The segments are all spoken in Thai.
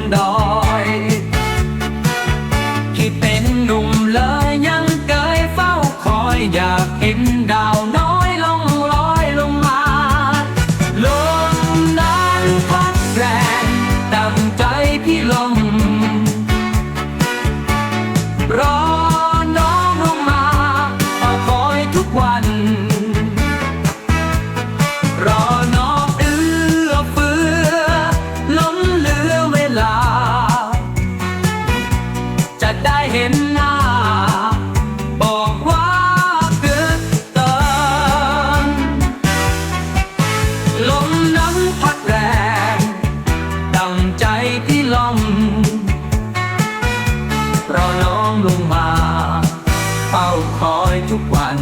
นดอย ที่เป็นหนุ่มเลยยังเคยเฝ้าคอยอยาก เห็นหน้า บอกว่าเกิดเติมลมนั้นพัดแรง ดังใจพี่ลมรอน้องลงมาเฝ้าคอยทุกวัน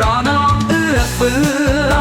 รอน้องเอื้อเฟื้อ